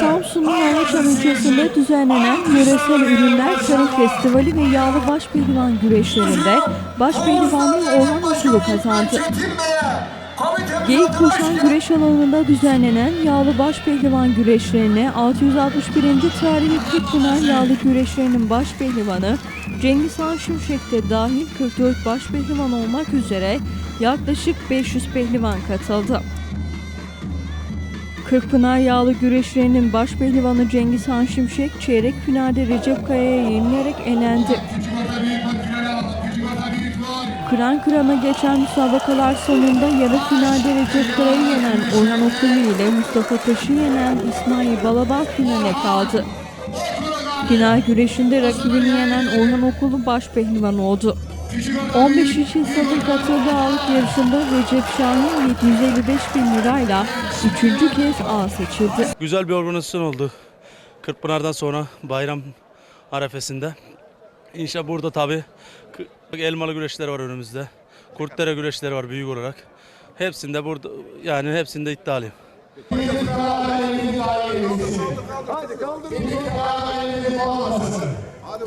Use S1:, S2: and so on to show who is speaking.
S1: Samsun'un Alaçam ilçesinde düzenlenen yöresel ürünler Sarı Festivali ve yağlı baş pehlivan güreşlerinde baş pehlivanlığı Orhan Uçulu kazandı. Geyik koşan güreş alanında düzenlenen yağlı baş pehlivan güreşlerine 661. tarihi Kırkpınar yağlı güreşlerinin baş pehlivanı Cengiz Han Şimşek de dahil 44 baş pehlivan olmak üzere yaklaşık 500 pehlivan katıldı. Kırkpınar yağlı güreşlerinin baş pehlivanı Cengiz Han Şimşek çeyrek finalde Recep Kaya'ya yenilerek elendi. Kıran kırana geçen müsabakalar sonunda yarı finalde Recep Kaya'yı yenen Orhan Okulu ile Mustafa Taş'ı yenen İsmail Balaban finale kaldı. Final güreşinde rakibini yenen Orhan Okulu baş pehlivan oldu. 15 insanın katıldığı ağırlık yarışında Recep Şahin 755 bin lirayla üçüncü kez A seçildi.
S2: Güzel bir organizasyon oldu. Kırkpınar'dan sonra bayram arefesinde. İnşallah burada tabi elmalı güreşler var önümüzde. Kurtdere güreşleri var büyük olarak. Hepsinde burada yani hepsinde iddialıyım.
S3: Hadi